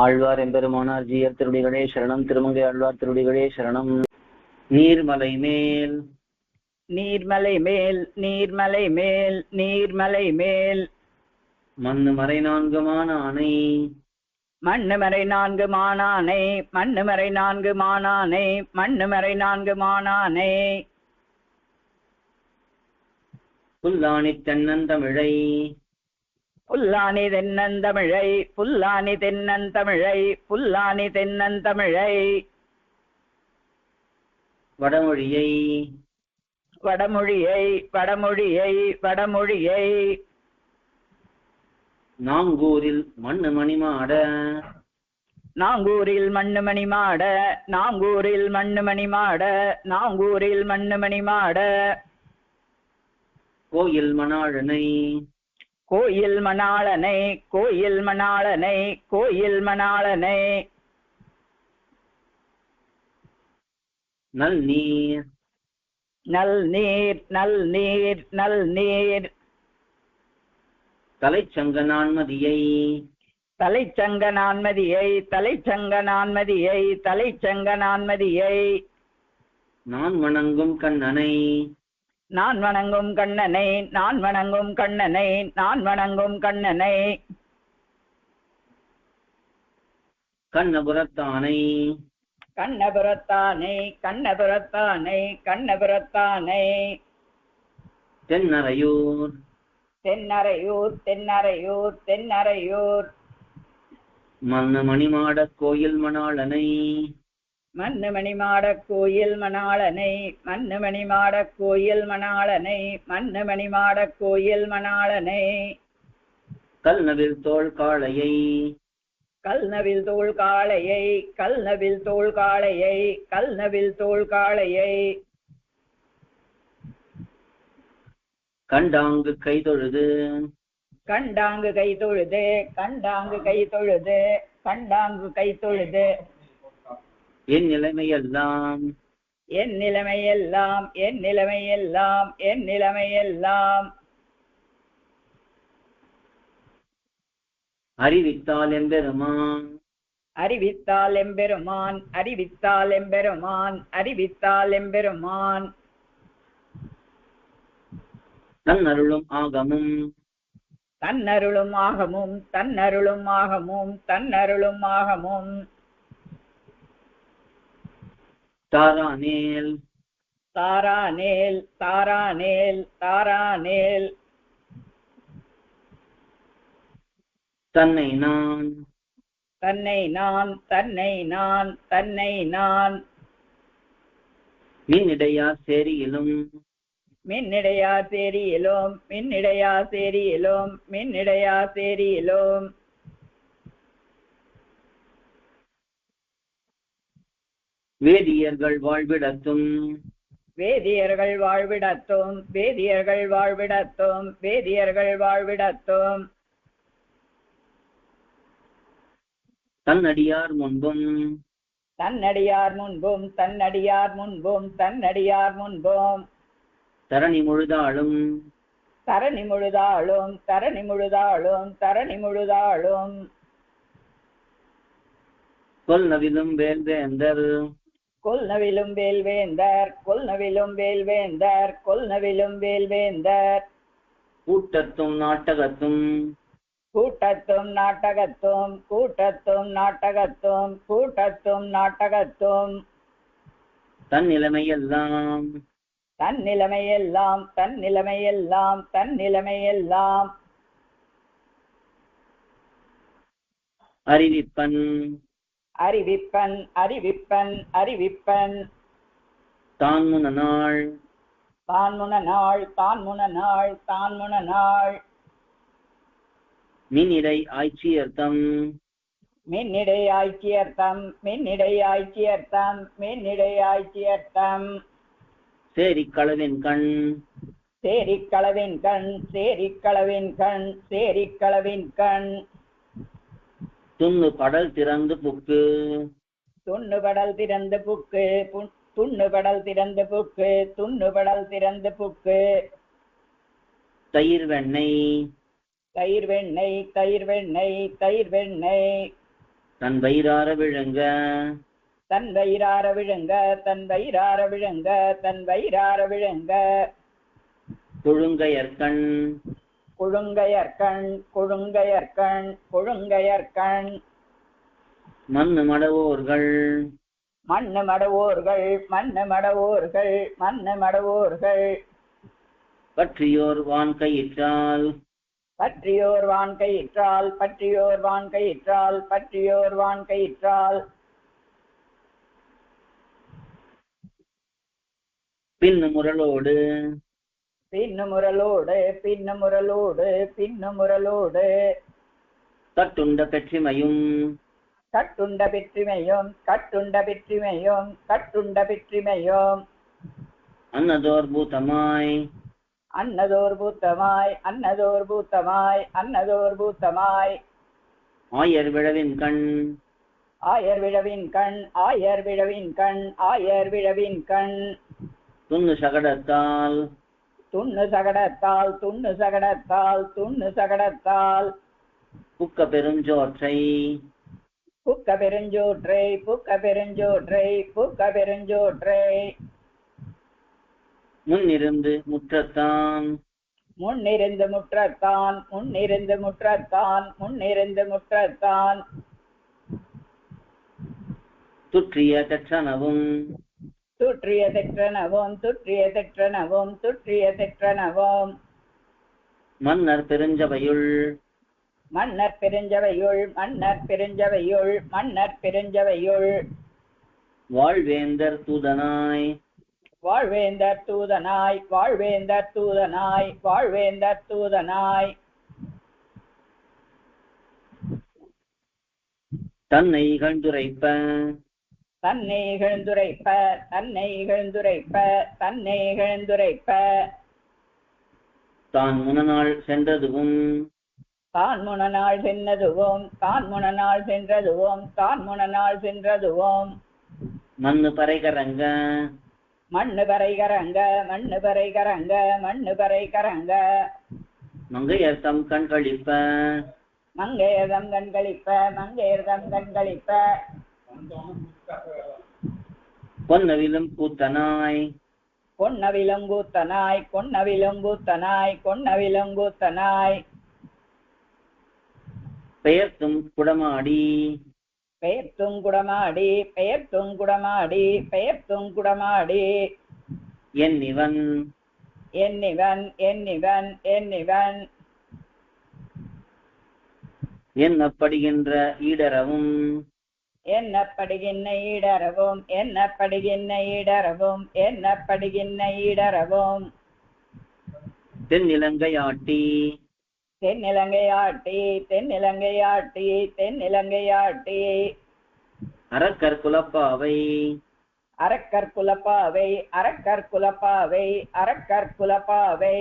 ஆழ்வார் எம்பெருமானார் ஜீயர் திருடிகளே சரணம். திருமங்கை ஆழ்வார் திருடிகளே சரணம். நீர்மலை மேல். நீர்மலை மேல் நீர்மலை மேல் நீர்மலை மேல். மண்ணு மறை நான்குமான அணை மண்ணுமறை நான்கு மானானை மண்ணுமறை நான்கு மானானை மண்ணுமறை நான்கு மானானை. புல்லாணி தென்னந்தமிழை புல்லானி தென்னந்தமிழை புல்லானி தென்னந்தமிழை புல்லானி தென்னந்தமிழை வடமொழியை. வடமொழியை வடமொழியை வடமொழியை. நாங்கூரில் மண்ணு மணிமாட. நாங்கூரில் மண்ணுமணி மாட நாங்கூரில் மண்ணுமணி மாட நாங்கூரில் மண்ணுமணி மாட கோயில் மணாழனை கோயில் மணாளனை கோயில் மணாளனை கோயில் மணாளனை. நல் நீர். நல் நீர் நல் நீர் நல் நீர். தலைச்சங்க நான்மதியை. தலைச்சங்க நான்மதியை தலைச்சங்க நான்மதியை தலைச்சங்க நான்மதியை. நான் வணங்கும் கண்ணனை. நான் வணங்கும் கண்ணனை நான் வணங்கும் கண்ணனை நான் வணங்கும் கண்ணனை. கண்ணபுரத்தானை. கண்ணபுரத்தானை கண்ணபுரத்தானை கண்ணபுரத்தானை. தென்னரையூர் தென்னரையூர் தென்னரையூர் தென்னரையூர் மண்ணு மணிமாட கோயில் மணாளனை. மண்ணு மணிமாட கோயில் மணாளனை மண்ணு மணிமாட கோயில் மணாளனை மண்ணு மணிமாட கோயில் மணாளனை. கல்நவில் தோள் காளையை. கல்நவில் தோள் காளையை கல்நவில் தோள் காளையை கல்நவில் தோள் காளையை. கண்டாங்கு கைதொழுது கண்டாங்கு கை தொழுது கண்டாங்கு கை தொழுது கண்டாங்கு கை தொழுது. என் நிலைமையெல்லாம். என் நிலைமையெல்லாம் என் நிலைமையெல்லாம் என் நிலைமையெல்லாம். அறிவித்தால் எம்பெருமான். அறிவித்தால் எம்பெருமான் அறிவித்தால் எம்பெருமான் அறிவித்தால் எம்பெருமான். தன்னருளும் ஆகமும். தன்னருளும் ஆகமும் தன்னருளும் ஆகமும் தன்னருளும் ஆகமும். தாரானேல். தாரானேல் தாரானேல் தாரானேல். தன்னை நான். தன்னை நான் தன்னை நான் தன்னை நான். மின்னிடையா சேரியிலும். மின்னிடையா சேரியிலும் மின்னிடையா சேரியிலும் மின்னிடையா சேரியிலும். வேதியர்கள் வாழ்விடத்தும். வேதியர்கள் வாழ்விடத்தும் வேதியர்கள் வாழ்விடத்தும் வேதியர்கள் வாழ்விடத்தும். தன்னடியார் முன்பும். தன்னடியார் முன்பும் தன்னடியார் முன்பும் தன்னடியார் முன்பும். தரணி முழுதாளும். தரணி முழுதாளும் தரணி முழுதாளும் தரணி முழுதாளும். கொல்நவிலும் வேல்வேந்தர் கொல்நவிலும் வேல்வேந்தர் கொல்நவிலும் வேல்வேந்தர் கொல்நவிலும் வேல்வேந்தர். கூட்டத்தும் நாட்டகத்தும். கூட்டத்தும் நாட்டகத்தும் கூட்டத்தும் நாட்டகத்தும் கூட்டத்தும் நாட்டகத்தும். தன் நிலைமையெல்லாம். தன் நிலைமையெல்லாம் தன் நிலைமையெல்லாம் தன் நிலைமையெல்லாம். அறிவிப்பன். அறிவிப்பன் அறிவிப்பன் அறிவிப்பன். தான் முன நாள் தான் முன நாள் தான் முன நாள் தான் முன நாள் மின்னிடை ஆய்ச்சியர்த்தம். மின்னிடை ஆய்ச்சியர்த்தம் மின்னிடை ஆய்ச்சியர்த்தம் மின்னிடை ஆய்ச்சியர்த்தம். சேரிக் களவின் கண். சேரிக் களவின் கண் சேரிக் களவின் கண் சேரிக் களவின் கண். துண்ணு படல் திறந்து புக்கு. துண்ணுபடல் திறந்து புக்கு. புண்- துண்ணுபடல் திறந்து புக்கு. துண்ணுபடல் திறந்து புக்கு. தயிர் வெண்ணெய். தயிர் வெண்ணெய் தயிர் வெண்ணெய் தயிர் வெண்ணெய். தன் வயிறார விழுங்க. தன் வயிறார விழுங்க தன் வயிறார விழுங்க தன் வயிறார விழுங்க. கொழுங்கையர்கண் குழுங்கையர்கண் குழுங்கையர்கண் குழுங்கையர்கண். மண்ணு மடவோர்கள். மண்ணு மடவோர்கள் மண்ணு மடவோர்கள் மண்ணு மடவோர்கள். பற்றியோர் வான் கையிற்றால் பற்றியோர் வான் கயிற்றால் பற்றியோர் வான் கயிற்றால் பற்றியோர் வான் கயிற்றால் பின்னு முரலோடு பின்னு முரலோடு பின்னு முரலோடு பின்னு முரலோடு கட்டுண்ட பெற்றிமையும். கட்டுண்ட பெற்றிமையும் கட்டுண்ட பெற்றிமையும் கட்டுண்ட பெற்றிமையும். அன்னதோர் பூதமாய் அன்னதோர் பூத்தமாய் அன்னதோர் பூத்தமாய் அன்னதோர் பூத்தமாய். ஆயர் விழவின் கண். ஆயர் விழவின் கண் ஆயர் விழவின் கண் ஆயர் விழவின் கண். துண்ணு சகடத்தால். துண்ணு சகடத்தால் துண்ணு சகடத்தால் துண்ணு சகடத்தால். புக்க பெருஞ்சோற்றை. புக்க பெருஞ்சோற்றை புக்க பெருஞ்சோற்றை புக்க பெருஞ்சோற்றை. முன்னிருந்து முற்றத்தான். முன்னிருந்து முற்றத்தான் முன்னிருந்து முற்றத்தான் முன்னிருந்து முற்றத்தான். துற்றிய தெற்றனவும். சுற்றிய தெற்றனவும் சுற்றிய தெற்றனவும் சுற்றிய தெற்றனவும் மன்னர் பெருஞ்சவையுள் மன்னர் பெருஞ்சவையுள் மன்னர் பெருஞ்சவையுள் மன்னர் பெருஞ்சவையுள் வாழ்வேந்தர் தூதனாய். வாழ்வேந்தர் தூதனாய் வாழ்வேந்தர் தூதனாய் வாழ்வேந்தர் தூதனாய். தன்னை இகழ்ந்துரைப்ப. தன்னை இகழ்ந்துரைப்ப தன்னை இகழ்ந்துரைப்ப தன்னை இகழ்ந்துரைப்ப. தான் முனநாள் சென்றதுவும். தான் முனநாள் சென்றதுவும் தான் முனநாள் சென்றதுவும் தான் முனநாள் சென்றதுவும். மண்ணு பறைகரங்க. மண்ணு பறைகரங்க மண்ணு பறைகரங்க மண்ணு பறைகரங்க. மங்கையர் தம் கண் கழிப்ப மங்கையர்தம் கண்களிப்ப மங்கையர்தம் கண்களிப்ப பொன்னவிலும் கூத்தனாய். கொன்னவிலங்கூத்தனாய் கொன்னவிலங்கூத்தனாய் கொன்னவிலங்கூத்தனாய் பெயர்த்தும் குடமாடி. பெயர்த்தும் குடமாடி பெயர்த்தும் குடமாடி பெயர்த்தும் குடமாடி. என்னிவன் என்னிவன் என்னிவன் என்னிவன் என்னப்படுகின்ற ஈடரவும். என்னப்படுகின்ற ஈடரவும் என்னப்படுகின்ற ஈடரவும் என்னப்படுகின்ற ஈடரவும் தென்னிலங்கையாட்டி தென்னிலங்கையாட்டி தென்னிலங்கையாட்டி தென்னிலங்கையாட்டி அரக்கர் குலப்பாவை. அரக்கர் குலப்பாவை அரக்கர் குலப்பாவை அரக்கர் குலப்பாவை.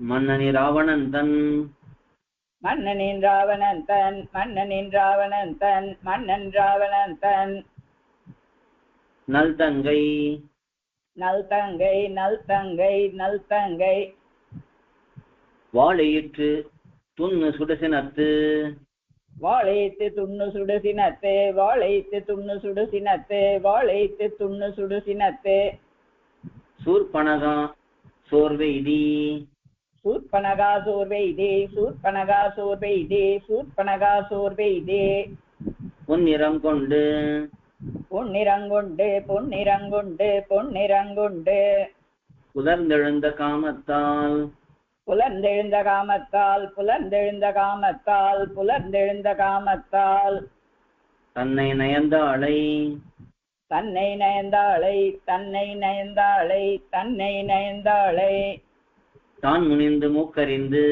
மன்னனி ராவணன் தன் மன்னனின் ராவணன் தன் மன்னனின் ராவணன் தன் மன்னன் ராவணன் தன். நல் தங்கை. நல் தங்கை நல் தங்கை நல் தங்கை. வாழையிற்று துண்ணு சுடசினத்து. வாழைத்து துண்ணு சுடுசினத்து வாழைத்து துண்ணு சுடுசினத்து வாழைத்து துண்ணு சுடுசினத்து. சூர்பனகா சோர்வெய்தி சூர்பனகா சோர்வெய்தே சூர்பனகா சோர்வெய்தே சூர்பனகா சோர்வெய்தே பொன்னிறம் கொண்டு. பொன்னிறங்குண்டு பொன்னிறங்குண்டு பொன்னிறங்குண்டு. புலர்ந்தெழுந்த காமத்தால். புலர்ந்தெழுந்த காமத்தால் புலர்ந்தெழுந்த காமத்தால் புலர்ந்தெழுந்த காமத்தால். தன்னை நயந்தாளை தன்னை நயந்தாளை தன்னை நயந்தாளை தன்னை நயந்தாளை தான் முனிந்து மூக்கறிந்து.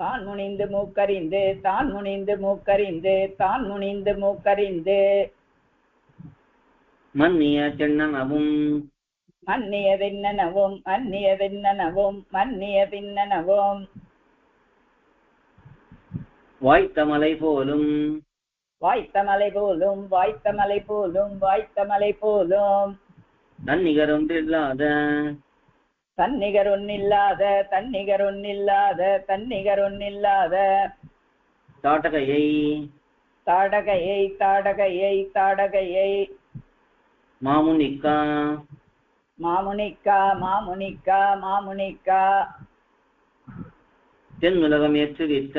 தான் முனிந்து மூக்கறிந்து தான் முனிந்து மூக்கறிந்து தான் முனிந்து மூக்கறிந்து. மன்னிய சென்னனவும் மன்னியதின்னனவும் மன்னியதின்னனவும் மன்னியதின்னனவும் வாய்த்த மலை போலும். வாய்த்த மலை போலும் வாய்த்த மலை போலும் வாய்த்த மலை போலும். தன்னிகரொன்றில்லாத தன்னிகர் ஒன்னில்லாத தன்னிகர் ஒன்னில்லாத தன்னிகர் ஒன்னில்லாத தாட்டகையை தாடகையை தாடகையை தாடகையை. மாமுனிக்கா. மாமுனிக்கா மாமுனிக்கா மாமுனிக்கா. தென்னுலகம் ஏற்றுவித்த.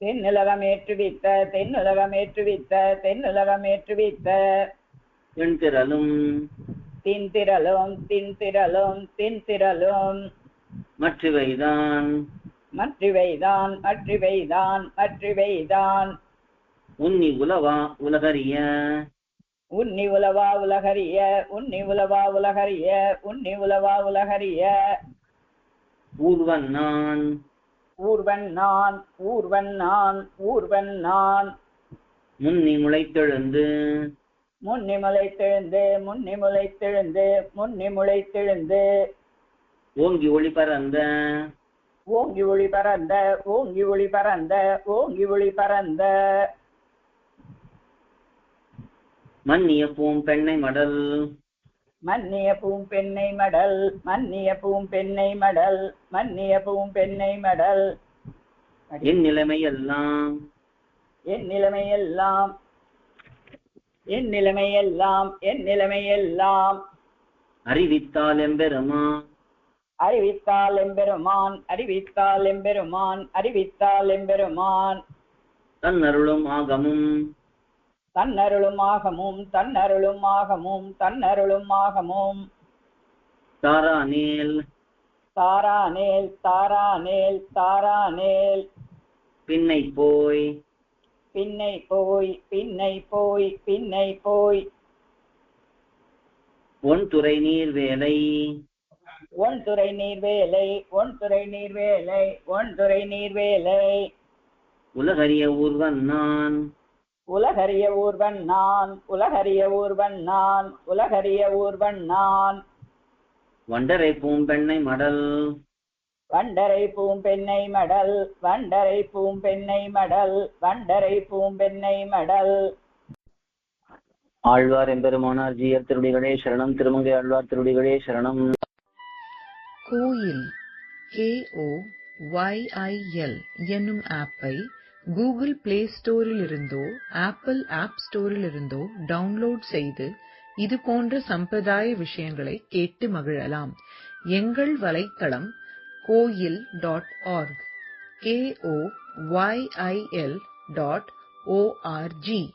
தென்னுலகம் ஏற்றுவித்த தென்னுலகம் ஏற்றுவித்த தென்னுலகம் ஏற்றுவித்த. எண்திரளும் தின்திரளும் தின்திரளும் தின்திரளும். மற்றவைதான். மற்றிவைதான் மற்றிவைதான் மற்றிவைதான். உன்னி உலவா உலகறிய. உன்னி உலவா உலகறிய உன்னி உலவா உலகறிய உன்னி உலவா உலகறிய. ஊர்வன் நான் ஊர்வன் நான் ஊர்வன் நான் ஊர்வன் நான் முன்னி முளைத்தெழுந்து. முன்னி முளைத்தெழுந்து முன்னி முளைத்தெழுந்து முன்னி முளைத்தெழுந்து ஓங்கி ஒளி பரந்த ஓங்கி ஒளி பறந்த ஓங்கி ஒளி பறந்த ஓங்கி ஒளி பறந்த. மன்னிய பூம் பெண்ணை மடல். மன்னிய பூம்பெண்ணை மடல் மன்னிய பூம்பெண்ணை மடல் மன்னிய பூம்பெண்ணை மடல். என் நிலைமையெல்லாம் என் நிலைமையெல்லாம் என் நிலைமையெல்லாம் என் நிலைமையெல்லாம். அறிவித்தால் எம்பெருமா அறிவித்தால் எம்பெருமான் அறிவித்தால் எம்பெருமான் அறிவித்தால் எம்பெருமான். தன்னருளும் ஆகமும். தன்னருளும் ஆகமும் தன்னருளும் ஆகமும் தன்னருளும் ஆகமும். தாரானேல் தாரானேல் தாரானேல் தாரானேல் பின்னை போய். பின்னை போய் பின்னை போய் பின்னை போய். ஒன் துறை நீர் வேலை. ஒன் துறை நீர்வேலை ஒன் துறை நீர்வேலை ஒன் துறை நீர்வேலை உலகறிய ஊர்வன் நான் உலகறிய ஊர்வன் நான் உலகறிய ஊர்வன் நான் உலகறிய ஊர்வன் நான் வண்டரை பூம்பெண்ணை மடல். வண்டரை பூம்பெண்ணை மடல் வண்டரை பூம்பெண்ணை மடல் வண்டரை பூம்பெண்ணை மடல். ஆழ்வார் எம்பெருமானார் ஜீயர் திருடிகளே சரணம் திருமங்கை ஆழ்வார் திருடிகளே சரணம். கோயில் K O Y I L என்னும் ஆப்பை கூகுள் பிளே ஸ்டோரிலிருந்தோ ஆப்பிள் ஆப் ஸ்டோரிலிருந்தோ டவுன்லோட் செய்து இது போன்ற சம்பிரதாய விஷயங்களை கேட்டு மகிழலாம். எங்கள் வலைத்தளம் koyil.org. K-O-Y-I-L dot O-R-G